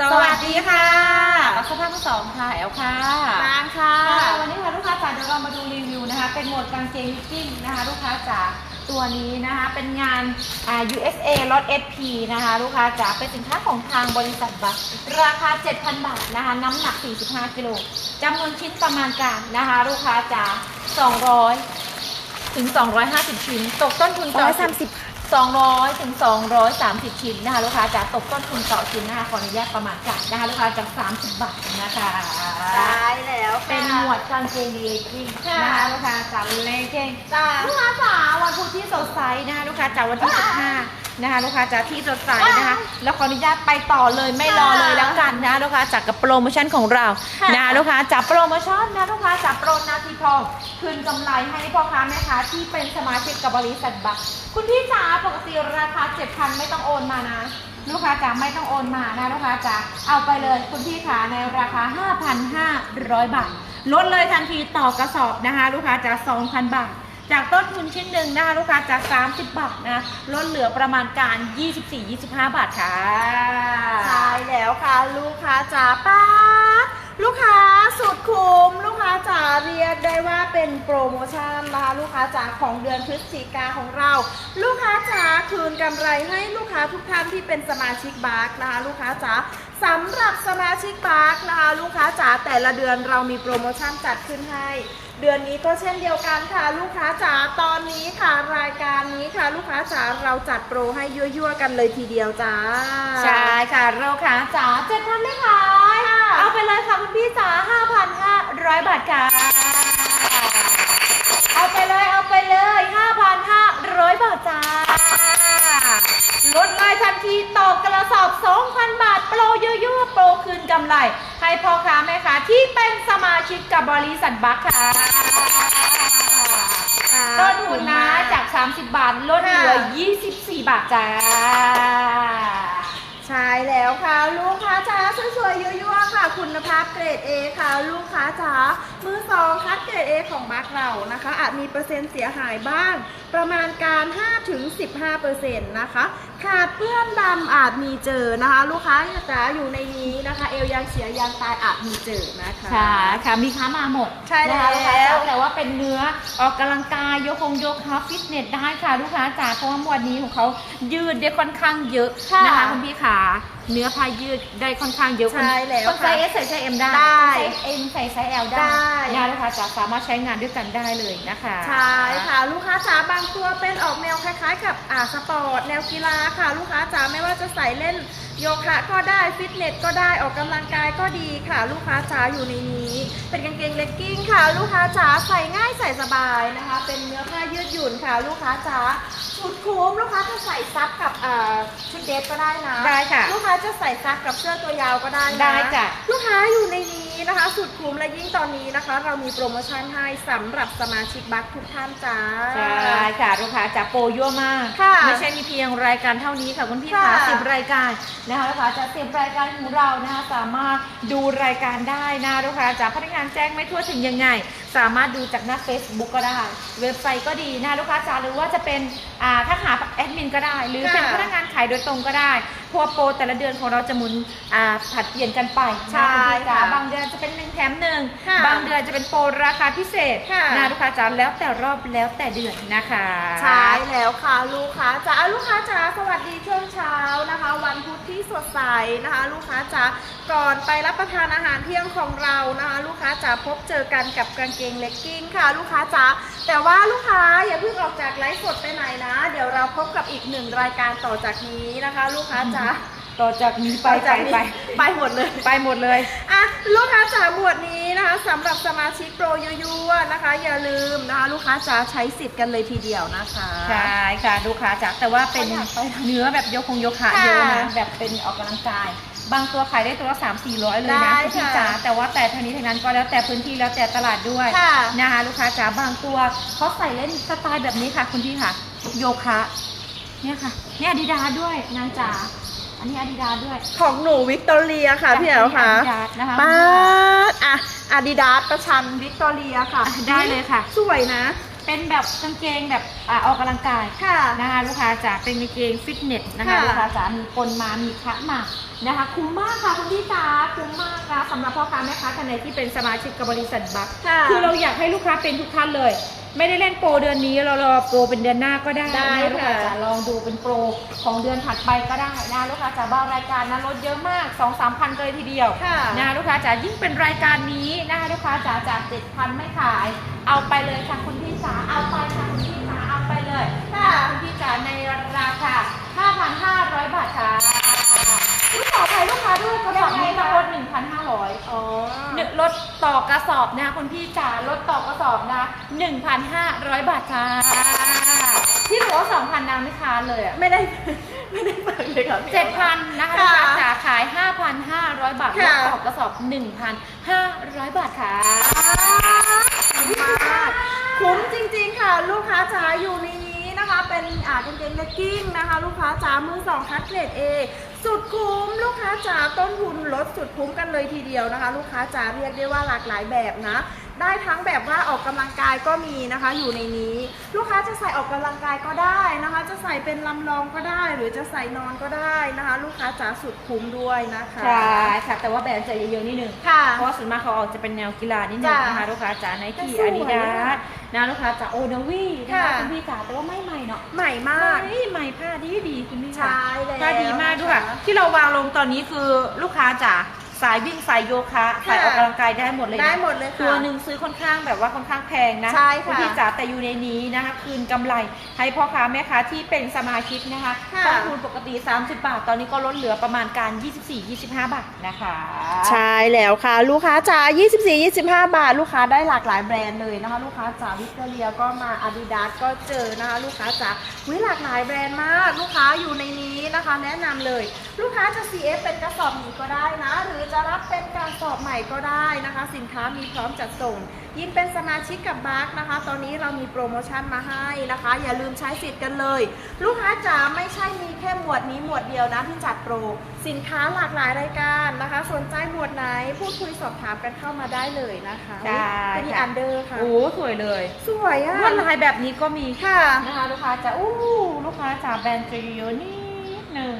สวัสดีค่ะปักสภาพทั้งสองค่ะ แอลค่ะนางค่ะค่ะ วันนี้ค่ะลูกค้าจ๋าเดี๋ยวเรามาดูรีวิวนะคะ เป็นหมวดกางเกงลิกกิ้งนะคะ ลูกค้าจ๋าตัวนี้นะคะ เป็นงานอ่า USA ลด SP นะคะ ลูกค้าจ๋าเป็นสินค้าของทางบริษัทบัคราคา 7,000 บาทนะคะ น้ำหนัก 45 กิโลจำนวนชิ้นประมาณการนะคะ ลูกค้าจ๋า200 ถึง 250 ชิ้น ตกต้นทุนต่อ 200ถึง230 ชิ้นนะคะลูกค้าจะตกต้นทุนต่อชิ้นนะคะขออนุญาตประมาณการนะคะลูกค้าจาก 30 บาทนะคะได้แล้วค่ะเป็นหมวดกางเกงเลกิ้งค่ะนะคะลูกค้าจากเลกิ้งจ้าลูกค้าจ๋าวันพุธที่สดใสนะคะลูกค้าจ๋าวันที่15 นะคะลูกค้าจ๋าที่สดใสนะคะ แล้วขออนุญาตไปต่อเลยไม่รอเลยแล้วกันนะลูกค้าจากกับโปรโมชั่นของเราค่ะนะคะลูกค้าจากโปรโมชั่นนะลูกค้าจากโปรนาทีทองคืนกำไรให้พ่อค้าแม่ค้าที่เป็นสมาชิกกับบริษัทบัคคุณพี่จ๋าปกติราคา7,000ไม่ต้องโอนมานะลูกค้าจ๋าไม่ต้องโอนมานะลูกค้าจ๋าเอาไปเลยคุณพี่ขาในราคา 5,500 บาท ลดเลยทันทีต่อกระสอบนะคะ ลูกค้าจ๋า2,000 บาท จากต้นทุนชิ้นหนึ่งนะคะลูกค้าจาก 30 บาทนะลดเหลือประมาณการ 24-25 บาทค่ะ ใช่แล้วค่ะ ลูกค้าจ๋าป้าลูกค้าสุดคุ้มลูกค้าจ๋าเรียกได้ว่าเป็นโปรโมชั่นนะคะลูกค้าจ๋าของเดือนพฤศจิกาของเรา ลูกค้าจ๋าคืนกำไรให้ลูกค้าทุกท่านที่เป็นสมาชิกบาร์กนะคะลูกค้าจ๋าสำหรับสมาชิกบาร์กนะคะลูกค้า แต่ละเดือนเรามีโปรโมชั่นจัดขึ้นให้ เดือนนี้ก็เช่นเดียวกันค่ะ ลูกค้าจ๋าตอนนี้ค่ะรายการนี้ค่ะ ลูกค้าจ๋าเราจัดโปรให้ยั่วๆกันเลยทีเดียวจ้าใช่ค่ะเราค่ะจ๋าเจ็ดพันไม่ขายค่ะเอาไปเลยค่ะคุณพี่จ๋าห้าพันห้าร้อยบาทค่ะเอาไปเลยเอาไปเลยห้าพันห้าร้อยบาทจ้าลดเลยทันทีต่อกระสอบ 2,000 บาท โปรยั่วๆโปรคืนกำไร ให้พ่อค้าแม่ค้าที่เป็นสมาชิกกับบริษัทบัคค่ะต้นทุนนะจาก 30 บาทลดเหลือ 24 บาทจ้า ใช่แล้วค่ะ ลูกค้าจ๋าสวยๆยั่วๆค่ะ คุณภาพเกรด A ค่ะ ลูกค้าจ๋ามือสองคัดเกรด A ของบัคเรานะคะ อาจมีเปอร์เซ็นต์เสียหายบ้าง ประมาณการ 5-15%นะคะ ขาดเปื้อนดำอาจมีเจอนะคะ ลูกค้าจ๋าอยู่ในนี้นะคะ เอวยางเสียยางตายอาจมีเจอนะคะ ค่ะค่ะมีค้ามาหมดใช่แล้วนะคะลูกค้าจ๋าแต่ว่าเป็นเนื้อออกกำลังกายยกคงยกคับฟิตเนสได้ค่ะลูกค้าจ๋าเพราะว่าหมวดนี้ของเขายืดได้ค่อนข้างเยอะค่ะนะคะคุณพี่ขาเนื้อผ้ายืดได้ค่อนข้างเยอะใช่แล้วคนไซส์ค่ะ S ใส่ไซส์ M ได้ได้ไซส์ M ใส่ไซส์ L ได้ได้นะคะลูกค้าจ๋าสามารถใช้งานด้วยกันได้เลยนะคะ ใช่ค่ะ ลูกค้าจ๋าบางตัวเป็นออกแนวคล้ายๆ กับอ่าสปอร์ตแนวกีฬาค่ะ ลูกค้าจ๋าไม่ว่าจะใส่เล่น โยคะก็ได้ฟิตเนสก็ได้ออกกำลังกายก็ดีค่ะ ลูกค้าจ๋าอยู่ในนี้ เป็นกางเกงเลกกิ้งค่ะ ลูกค้าจ๋าใส่ง่ายใส่สบายนะคะ เป็นเนื้อผ้ายืดหยุ่นค่ะ ลูกค้าจ๋าสุดคุ้มลูกค้าจะใส่ซับกับอ่าชุดเดรสก็ได้นะได้ค่ะ ลูกค้าจะใส่ซับกับเสื้อตัวยาวก็ได้นะได้จ้ะลูกค้าอยู่ในนี้นะคะ สุดคุ้มและยิ่งตอนนี้นะคะ เรามีโปรโมชั่นให้สำหรับสมาชิกบัคทุกท่านจ้าใช่ค่ะลูกค้าจากโปรยั่วมากค่ะไม่ใช่มีเพียงรายการเท่านี้ค่ะคุณพี่ค่ะคะสิบรายการนะคะลูกค้าจะเสียบรายการของเรานะคะสามารถดูรายการได้นะลูกค้าจากพนักงานแจ้งไม่ทั่วถึงยังไงสามารถดูจากหน้า Facebook ก็ได้ เว็บไซต์ก็ดีนะลูกค้าจ๋าหรือว่าจะเป็นอ่าถ้าหาแอดมินก็ได้ หรือค่ะเป็นพนักงานขายโดยตรงก็ได้เพราะวกโปรแต่ละเดือนของเราจะหมุนอ่าผัดเปลี่ยนกันไปนะใช่คุณพี่จ๋าค่ะบางเดือนจะเป็นหนึ่งแถมหนึ่งค่ะบางเดือนจะเป็นโปรราคาพิเศษค่ะ นะลูกค้าจ๋าแล้วแต่รอบแล้วแต่เดือนนะคะ ใช่แล้วค่ะลูกค้าจ๋าลูกค้าจ๋าสวัสดีช่วงเช้านะคะ วันพุธที่สดใสนะคะ ลูกค้าจ๋าก่อนไปรับประทานอาหารเที่ยงของเรานะคะ ลูกค้าจ๋าพบเจอกันกับกางเกงเลกกิ้งค่ะลูกค้าจ๋าแต่ว่าลูกค้าอย่าเพิ่งออกจากไลฟ์สดไปไหนนะ เดี๋ยวเราพบกับอีกหนึ่งรายการต่อจากนี้นะคะ ลูกค้าจ๋าต่อจากนี้ไปต่อไปจากนี้ไปไปหมดเลยไปหมดเลยอะลูกค้าจ๋าหมวดนี้นะคะสำหรับสมาชิกโปรยั่วๆนะคะ อย่าลืมนะคะ ลูกค้าจ๋าใช้สิทธิ์กันเลยทีเดียวนะคะใช่ค่ะลูกค้าจ๋าแต่ว่าเป็นเขาอยากไปเนื้อแบบยกคงยกขาค่ะเยอะนะแบบเป็นออกกำลังกาย บางตัวขายได้ตัวละสามสี่ร้อยเลยได้นะคุณพี่ค่ะจ๋าแต่ว่าแต่ทางนี้ทางนั้นก็แล้วแต่พื้นที่แล้วแต่ตลาดด้วยค่ะนะคะลูกค้าจ๋าบางตัวเขาใส่เล่นสไตล์แบบนี้ค่ะ คุณพี่ค่ะ โยคะเนี่ยค่ะเนี่ยอาดิดาด้วยนางจ๋าอันนี้อาดิดาด้วยของหนูวิกตอเรียค่ะพี่แอ๋วค่ะอาดิดาสนะคะ ป้าดอะอาดิดาสประชันวิกตอเรียค่ะอะได้เลยค่ะ สวยนะ เป็นแบบกางเกงแบบอ่าออกกำลังกายค่ะ นะคะลูกค้าจ๋าเป็นกางเกงฟิตเนสนะคะค่ะ ลูกค้าจ๋ามีปนมามีคะมา นะคะ คุ้มมากค่ะคุณพี่จ๋าคุ้มมากค่ะสำหรับพ่อค้าแม่ค้าท่านไหนที่เป็นสมาชิกกับบริษัทบัคค่ะคือเราอยากให้ลูกค้าเป็นทุกท่านเลย ไม่ได้เล่นโปรเดือนนี้เรารอโปรเป็นเดือนหน้าก็ได้ได้นะลูกค้าค่ะ จ๋าลองดูเป็นโปรของเดือนถัดไปก็ได้นะลูกค้าจ๋าบางรายการนะลดเยอะมาก2 3พันเลยทีเดียว ค่ะนะลูกค้าจ๋ายิ่งเป็นรายการนี้นะคะลูกค้าจ๋าจาก7,000ไม่ขาย เอาไปเลยค่ะคุณพี่จ๋าเอาไปค่ะคุณพี่จ๋าเอาไปเลยค่ะคุณพี่จ๋าในราคา 5,500 บาทค่ะ ลูกขออภัยลูกค้าด้วยกระสอบนี้นะลด1,500อ๋อหนึ่งลดต่อกระสอบนะคุณพี่จ๋าลดต่อกระสอบนะ1,500บาทค่ะที่บอกว่า2,000นางไม่ค้านเลยอะไม่ได้ไม่ได้ฟังเลยค่ะพี่เจ็ดพันนะคะค่ะลูกค้าจ๋าขาย5,500บาทลค่ะดต่อกระสอบ1,500บาทค่ะคุ้มมากคุ้มจริง ๆ ค่ะ ลูกค้าจ๋าอยู่ในนี้นะคะ เป็นอ่ากางเกงเลกกิ้งนะคะ ลูกค้าจ๋ามือสองคัดเกรดเอ สุดคุ้มลูกค้าจ๋าต้นทุนลดสุดคุ้มกันเลยทีเดียวนะคะ ลูกค้าจ๋าเรียกได้ว่าหลากหลายแบบนะ ได้ทั้งแบบว่าออกกำลังกายก็มีนะคะ อยู่ในนี้ ลูกค้าจะใส่ออกกำลังกายก็ได้นะคะ จะใส่เป็นลำลองก็ได้ หรือจะใส่นอนก็ได้นะคะ ลูกค้าจ๋าสุดคุ้มด้วยนะคะใช่ค่ะแต่ว่าแบรนด์จะเยอะๆนิดนึงค่ะเพราะว่าส่วนมากเขาออกจะเป็นแนวกีฬานิดนึงจ้ะนะคะลูกค้าจ๋าไนแต่กี้สวยอาดิดาอะส นะลูกค้าจ๋าโอนาวีนะค่ะ คะคุณพี่จ๋าแต่ว่าไม่ใหม่เนาะใหม่มาก ไม่ใหม่ผ้าดีดีๆคุณพี่ใช่แล้วผ้าดีมากด้วยค่ะนะคะที่เราวางลงตอนนี้คือลูกค้าจ๋า สายวิ่งสายโยคะสายออกกำลังกายได้หมดเลยนะได้หมดเลยค่ะตัวหนึ่งซื้อค่อนข้างแบบว่าค่อนข้างแพงนะใช่ค่ะณพี่จ๋าแต่อยู่ในนี้นะคะคืนกำไรให้พ่อค้าแม่ค้าที่เป็นสมาชิกนะคะค่ะต้นทุนปกติ 30 บาท ตอนนี้ก็ลดเหลือประมาณการ 24-25 บาทนะคะ ใช่แล้วค่ะ ลูกค้าจ๋า24 25 บาท ลูกค้าได้หลากหลายแบรนด์เลยนะคะ ลูกค้าจ๋าวิกตอเรียก็มา Adidas ก็เจอนะคะ ลูกค้าจ๋าวิหลากหลายแบรนด์มาก ลูกค้าอยู่ในนี้นะคะ แนะนำเลย ลูกค้าจะ CF เป็นกระสอบหมีก็ได้นะหรือจะรับเป็นกระสอบใหม่ก็ได้นะคะ สินค้ามีพร้อมจัดส่ง ยิ่งเป็นสมาชิกกับบัคนะคะ ตอนนี้เรามีโปรโมชั่นมาให้นะคะ อย่าลืมใช้สิทธิ์กันเลย ลูกค้าจ๋าไม่ใช่มีแค่หมวดนี้หมวดเดียวนะที่จัดโปร สินค้าหลากหลายรายการนะคะ สนใจหมวดไหนพูดคุยสอบถามกันเข้ามาได้เลยนะคะใช่เป็นค่ะอันเดอร์ค่ะโอ้สวยเลย สวยอะลวดลายแบบนี้ก็มีค่ะนะคะลูกค้าจะอู้ลูกค้าจ๋าแบรนด์จะเยอะๆนิดนึง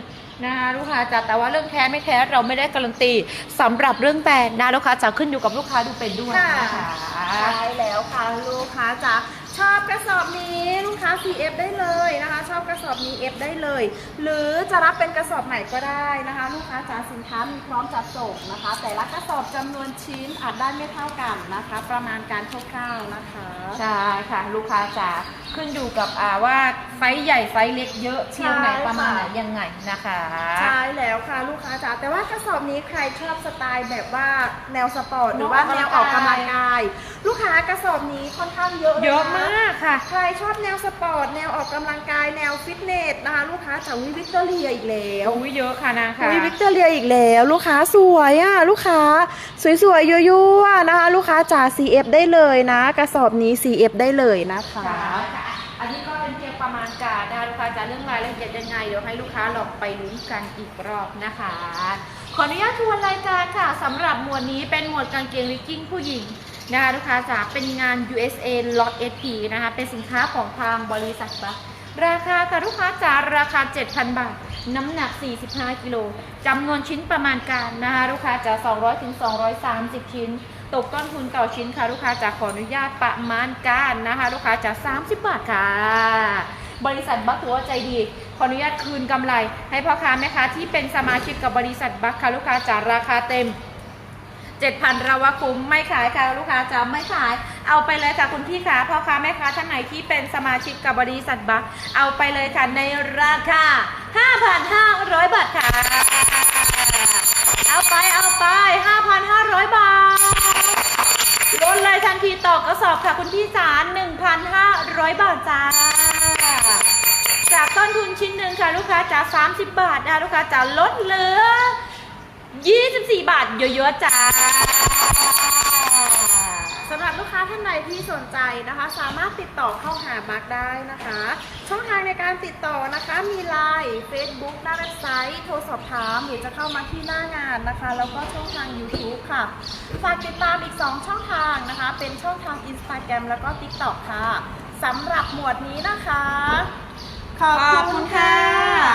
นะคะลูกค้าจ๋าแต่ว่าเรื่องแท้ไม่แท้เราไม่ได้การันตีสำหรับเรื่องแบรนด์นะลูกค้าจะขึ้นอยู่กับลูกค้าดูเป็นด้วยนะคะ ใช่แล้วค่ะลูกค้าจ๋า ชอบกระสอบนี้ลูกค้า CF ได้เลยนะคะ ชอบกระสอบนี้ F ได้เลย หรือจะรับเป็นกระสอบใหม่ก็ได้นะคะ ลูกค้าจ๋าสินค้ามีพร้อมจัดส่งนะคะ แต่ละกระสอบจำนวนชิ้นอาจได้ไม่เท่ากันนะคะ ประมาณการคร่าวๆนะคะใช่ค่ะ ลูกค้าจ๋าขึ้นอยู่กับอ่าว่าไซส์ใหญ่ไซส์เล็กเยอะเที่ยวไหนใช่ประมาณไหนค่ะยังไงนะคะใช่แล้วค่ะ ลูกค้าจ๋าแต่ว่ากระสอบนี้ใครชอบสไตล์แบบว่าแนวสปอร์ตหรือว่าแนวออกกำลังกาย ลูกค้ากระสอบนี้ค่อนข้างเยอะเลยนเยอะมากค่ะ ใครชอบแนวสปอร์ต แนวออกกำลังกายแนวฟิตเนสนะคะลูกค้าจ๋าวิวิกตอเรียอีกแล้วอุ้ยเยอะค่ะนางค่ะวิวิกตอเรียอีกแล้ว ลูกค้าสวยอะลูกค้าสวยๆยั่วๆนะคะ ลูกค้าจ๋า CF ได้เลยนะ กระสอบนี้ CF ได้เลยนะคะใช่ค่ะอันนี้ก็เป็นเพียงประมาณการนะคะลูกค้าจะเรื่องรายละเอียดยังไงเดี๋ยวให้ลูกค้าลองไปลุ้นกันอีกรอบนะคะ ขออนุญาตทวนรายการค่ะสำหรับหมวดนี้เป็นหมวดกางเกงลิกกิ้งผู้หญิง นะคะลูกค้าจ๋าเป็นงาน USA Lot SP นะคะเป็นสินค้าของทางบริษัทบัคราคาค่ะลูกค้าจ๋าราคา 7,000 บาท น้ำหนัก 45 กิโลจำนวนชิ้นประมาณการนะคะลูกค้าจ๋า200ถึง230 ชิ้น ตกต้นทุนต่อชิ้นค่ะลูกค้าจะขออนุญาตประมาณการนะคะลูกค้าจะ30 บาทค่ะ บริษัทบัคถือว่าใจดี ขออนุญาตคืนกำไร ให้พ่อค้าแม่ค้าที่เป็นสมาชิกกับบริษัทบัคค่ะลูกค้าจะราคาเต็ม 7,000เราว่าคุ้มไม่ขายค่ะลูกค้าจะไม่ขายเอาไปเลยค่ะคุณพี่ขาพ่อค้าแม่ค้าท่านไหนที่เป็นสมาชิกกับบริษัทบัคเอาไปเลยค่ะในราคา 5,500 บาทค่ะ เอาไปเอาไป 5,500 บาทลดเลยทันทีต่อกระสอบค่ะคุณพี่จ๋า1,500 บาทจ้าจากต้นทุนชิ้นหนึ่งค่ะลูกค้าจ๋า30 บาทนะคะลูกค้าจ๋าลดเหลือ 24 บาทเยอะๆจ้า สำหรับลูกค้าท่านใดที่สนใจนะคะ สามารถติดต่อเข้าหาบัคได้นะคะ ช่องทางในการติดต่อนะคะมีไลน์ Facebook หน้าเว็บไซต์ โทรสอบถามหรือจะเข้ามาที่หน้างานนะคะ แล้วก็ช่องทาง YouTube ค่ะ ฝากติดตามอีก 2 ช่องทางนะคะ เป็นช่องทาง Instagram แล้วก็ TikTok ค่ะสำหรับหมวดนี้นะคะ ขอบคุณค่ะ